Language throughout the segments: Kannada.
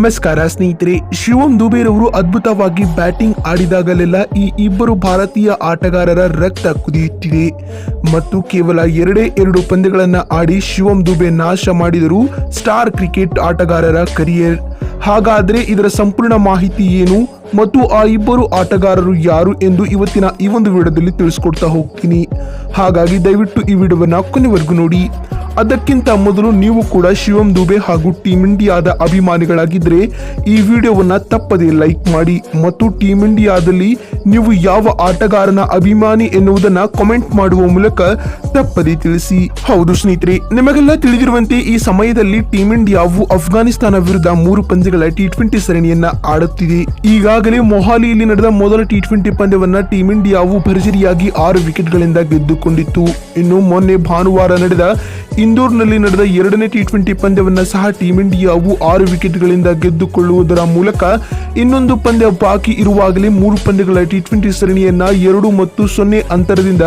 ನಮಸ್ಕಾರ ಸ್ನೇಹಿತರೆ, ಶಿವಂ ದುಬೇರವರು ಅದ್ಭುತವಾಗಿ ಬ್ಯಾಟಿಂಗ್ ಆಡಿದಾಗಲೆಲ್ಲ ಈ ಇಬ್ಬರು ಭಾರತೀಯ ಆಟಗಾರರ ರಕ್ತ ಕುದಿಯುತ್ತಿದೆ. ಮತ್ತು ಕೇವಲ ಎರಡೇ ಎರಡು ಪಂದ್ಯಗಳನ್ನು ಆಡಿ ಶಿವಂ ದುಬೆ ನಾಶ ಮಾಡಿದರು ಸ್ಟಾರ್ ಕ್ರಿಕೆಟ್ ಆಟಗಾರರ ಕರಿಯರ್. ಹಾಗಾದ್ರೆ ಇದರ ಸಂಪೂರ್ಣ ಮಾಹಿತಿ ಏನು? ಮತ್ತು ಆ ಇಬ್ಬರು ಆಟಗಾರರು ಯಾರು ಎಂದು ಇವತ್ತಿನ ಈ ಒಂದು ವಿಡಿಯೋದಲ್ಲಿ ತಿಳಿಸ್ಕೊಡ್ತಾ ಹೋಗ್ತೀನಿ. ಹಾಗಾಗಿ ದಯವಿಟ್ಟು ಈ ವಿಡಿಯೋವನ್ನು ಕೊನೆವರೆಗೂ ನೋಡಿ. ಅದಕ್ಕಿಂತ ಮೊದಲು ನೀವು ಕೂಡ ಶಿವಂ ದುಬೆ ಹಾಗೂ ಟೀಮ್ ಇಂಡಿಯಾದ ಅಭಿಮಾನಿಗಳಾಗಿದ್ದರೆ ಈ ವಿಡಿಯೋವನ್ನ ತಪ್ಪದೆ ಲೈಕ್ ಮಾಡಿ ಮತ್ತು ಟೀಮ್ ಇಂಡಿಯಾದಲ್ಲಿ ನೀವು ಯಾವ ಆಟಗಾರನ ಅಭಿಮಾನಿ ಎನ್ನುವುದನ್ನ ಕಾಮೆಂಟ್ ಮಾಡುವ ಮೂಲಕ ತಪ್ಪದೆ ತಿಳಿಸಿ. ಹೌದು ಸ್ನೇಹಿತರೆ, ನಿಮಗೆಲ್ಲ ತಿಳಿದಿರುವಂತೆ ಈ ಸಮಯದಲ್ಲಿ ಟೀಮ್ ಇಂಡಿಯಾವು ಅಫ್ಘಾನಿಸ್ತಾನ ವಿರುದ್ಧ ಮೂರು ಪಂದ್ಯಗಳ ಟಿ ಟ್ವೆಂಟಿ ಸರಣಿಯನ್ನ ಆಡುತ್ತಿದೆ. ಈಗಾಗಲೇ ಮೊಹಾಲಿಯಲ್ಲಿ ನಡೆದ ಮೊದಲ ಟಿ ಟ್ವೆಂಟಿ ಪಂದ್ಯವನ್ನ ಟೀಮ್ ಇಂಡಿಯಾವು ಭರ್ಜರಿಯಾಗಿ ಆರು ವಿಕೆಟ್ಗಳಿಂದ ಗೆದ್ದುಕೊಂಡಿತ್ತು. ಇನ್ನು ಮೊನ್ನೆ ಭಾನುವಾರ ನಡೆದ ಇಂದೋರ್ನಲ್ಲಿ ನಡೆದ ಎರಡನೇ ಟಿ ಟ್ವೆಂಟಿ ಪಂದ್ಯವನ್ನು ಸಹ ಟೀಂ ಇಂಡಿಯಾವು ಆರು ವಿಕೆಟ್ಗಳಿಂದ ಗೆದ್ದುಕೊಳ್ಳುವುದರ ಮೂಲಕ ಇನ್ನೊಂದು ಪಂದ್ಯ ಬಾಕಿ ಇರುವಾಗಲೇ ಮೂರು ಪಂದ್ಯಗಳ ಟಿ ಟ್ವೆಂಟಿ ಸರಣಿಯನ್ನ ಎರಡು ಮತ್ತು ಸೊನ್ನೆ ಅಂತರದಿಂದ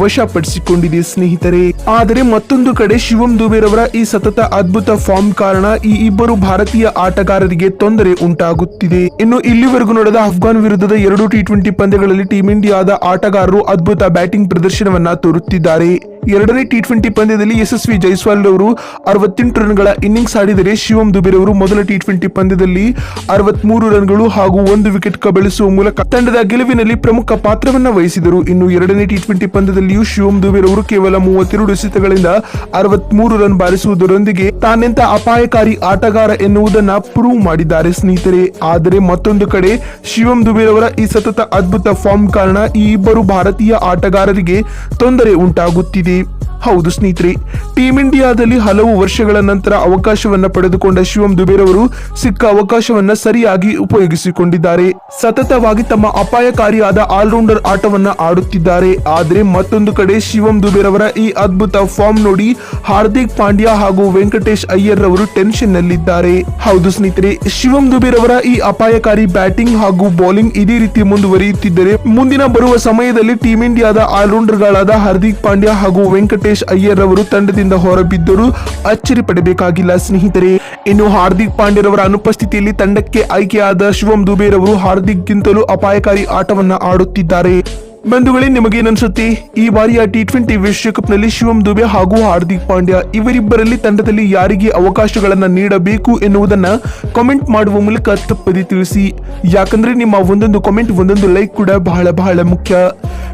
ವಶಪಡಿಸಿಕೊಂಡಿದೆ ಸ್ನೇಹಿತರೆ. ಆದರೆ ಮತ್ತೊಂದು ಕಡೆ ಶಿವಂ ದುಬೇರವರ ಈ ಸತತ ಅದ್ಭುತ ಫಾರ್ಮ್ ಕಾರಣ ಈ ಇಬ್ಬರು ಭಾರತೀಯ ಆಟಗಾರರಿಗೆ ತೊಂದರೆ ಉಂಟಾಗುತ್ತಿದೆ. ಇನ್ನು ಇಲ್ಲಿವರೆಗೂ ನಡೆದ ಅಫ್ಘಾನ್ ವಿರುದ್ಧದ ಎರಡು ಟಿ ಟ್ವೆಂಟಿ ಪಂದ್ಯಗಳಲ್ಲಿ ಟೀಂ ಇಂಡಿಯಾದ ಆಟಗಾರರು ಅದ್ಭುತ ಬ್ಯಾಟಿಂಗ್ ಪ್ರದರ್ಶನವನ್ನ ತೋರುತ್ತಿದ್ದಾರೆ. ಎರಡನೇ ಟಿ ಟ್ವೆಂಟಿ ಪಂದ್ಯದಲ್ಲಿ ಯಶಸ್ವಿ ಜೈಸ್ವಾಲ್ ಅವರು ಅರವತ್ತೆಂಟು ರನ್ಗಳ ಇನ್ನಿಂಗ್ಸ್ ಆಡಿದರೆ ಶಿವಂ ದುಬೆ ಅವರು ಮೊದಲ ಟಿ ಟ್ವೆಂಟಿ ಪಂದ್ಯದಲ್ಲಿ ಅರವತ್ಮೂರು ರನ್ಗಳು ಹಾಗೂ ಒಂದು ವಿಕೆಟ್ ಕಬಳಿಸುವ ಮೂಲಕ ತಂಡದ ಗೆಲುವಿನಲ್ಲಿ ಪ್ರಮುಖ ಪಾತ್ರವನ್ನ ವಹಿಸಿದರು. ಇನ್ನು ಎರಡನೇ ಟಿ ಟ್ವೆಂಟಿ ಪಂದ್ಯದಲ್ಲಿಯೂ ಶಿವಂ ದುಬೆ ಅವರು ಕೇವಲ ಮೂವತ್ತೆರಡು ಎಸೆತಗಳಿಂದ ಅರವತ್ಮೂರು ರನ್ ಬಾರಿಸುವುದರೊಂದಿಗೆ ತಾನೆಂತ ಅಪಾಯಕಾರಿ ಆಟಗಾರ ಎನ್ನುವುದನ್ನು ಪ್ರೂವ್ ಮಾಡಿದ್ದಾರೆ ಸ್ನೇಹಿತರೆ. ಆದರೆ ಮತ್ತೊಂದು ಕಡೆ ಶಿವಂ ದುಬೆ ಅವರ ಈ ಸತತ ಅದ್ಭುತ ಫಾರ್ಮ್ ಕಾರಣ ಈ ಇಬ್ಬರು ಭಾರತೀಯ ಆಟಗಾರರಿಗೆ ತೊಂದರೆ ಉಂಟಾಗುತ್ತಿದೆ. ಹೌದು ಸ್ನೇಹಿತರೆ ಟೀಮ್ ಇಂಡಿಯಾದಲ್ಲಿ ಹಲವು ವರ್ಷಗಳ ನಂತರ ಅವಕಾಶವನ್ನ ಪಡೆದುಕೊಂಡ ಶಿವಂ ದುಬೇರವರು ಸಿಕ್ಕ ಅವಕಾಶವನ್ನ ಸರಿಯಾಗಿ ಉಪಯೋಗಿಸಿಕೊಂಡಿದ್ದಾರೆ. ಸತತವಾಗಿ ತಮ್ಮ ಅಪಾಯಕಾರಿಯಾದ ಆಲ್ರೌಂಡರ್ ಆಟವನ್ನ ಆಡುತ್ತಿದ್ದಾರೆ. ಆದರೆ ಮತ್ತೊಂದು ಕಡೆ ಶಿವಂ ದುಬೇರವರ ಈ ಅದ್ಭುತ ಫಾರ್ಮ್ ನೋಡಿ ಹಾರ್ದಿಕ್ ಪಾಂಡ್ಯ ಹಾಗೂ ವೆಂಕಟೇಶ್ ಅಯ್ಯರ್ ಅವರು ಟೆನ್ಷನ್ ನಲ್ಲಿದ್ದಾರೆ. ಹೌದು ಸ್ನೇಹಿತರೆ, ಶಿವಂ ದುಬೇರವರ ಈ ಅಪಾಯಕಾರಿ ಬ್ಯಾಟಿಂಗ್ ಹಾಗೂ ಬೌಲಿಂಗ್ ಇದೇ ರೀತಿ ಮುಂದುವರಿಯುತ್ತಿದ್ದರೆ, ಮುಂದಿನ ಬರುವ ಸಮಯದಲ್ಲಿ ಟೀಮ್ ಇಂಡಿಯಾದ ಆಲ್ರೌಂಡರ್ಗಳಾದ ಹಾರ್ದಿಕ್ ಪಾಂಡ್ಯ ಹಾಗೂ ವೆಂಕಟೇಶ್ ಅಯ್ಯರ್ ಅವರು ತಂಡದಿಂದ ಹೊರಬಿದ್ದರೂ ಅಚ್ಚರಿ ಪಡಬೇಕಾಗಿಲ್ಲ, ಸ್ನೇಹಿತರೆ. ಇನ್ನು ಹಾರ್ದಿಕ್ ಪಾಂಡ್ಯರವರ ಅನುಪಸ್ಥಿತಿಯಲ್ಲಿ ತಂಡಕ್ಕೆ ಆಯ್ಕೆಯಾದ ಶಿವಂ ದುಬೇರವರು ಹಾರ್ದಿಕ್ ಗಿಂತಲೂ ಅಪಾಯಕಾರಿ ಆಟವನ್ನ ಆಡುತ್ತಿದ್ದಾರೆ. ಬಂಧುಗಳೇ, ನಿಮಗೇನನ್ಸುತ್ತೆ? ಈ ಬಾರಿಯ ಟಿ ಟ್ವೆಂಟಿ ವಿಶ್ವಕಪ್ನಲ್ಲಿ ಶಿವಂ ದುಬೆ ಹಾಗೂ ಹಾರ್ದಿಕ್ ಪಾಂಡ್ಯ ಇವರಿಬ್ಬರಲ್ಲಿ ತಂಡದಲ್ಲಿ ಯಾರಿಗೆ ಅವಕಾಶಗಳನ್ನ ನೀಡಬೇಕು ಎನ್ನುವುದನ್ನ ಕಾಮೆಂಟ್ ಮಾಡುವ ಮೂಲಕ ತಪ್ಪದೆ ತಿಳಿಸಿ. ಯಾಕಂದ್ರೆ ನಿಮ್ಮ ಒಂದೊಂದು ಕಾಮೆಂಟ್ ಒಂದೊಂದು ಲೈಕ್ ಕೂಡ ಬಹಳ ಬಹಳ ಮುಖ್ಯ.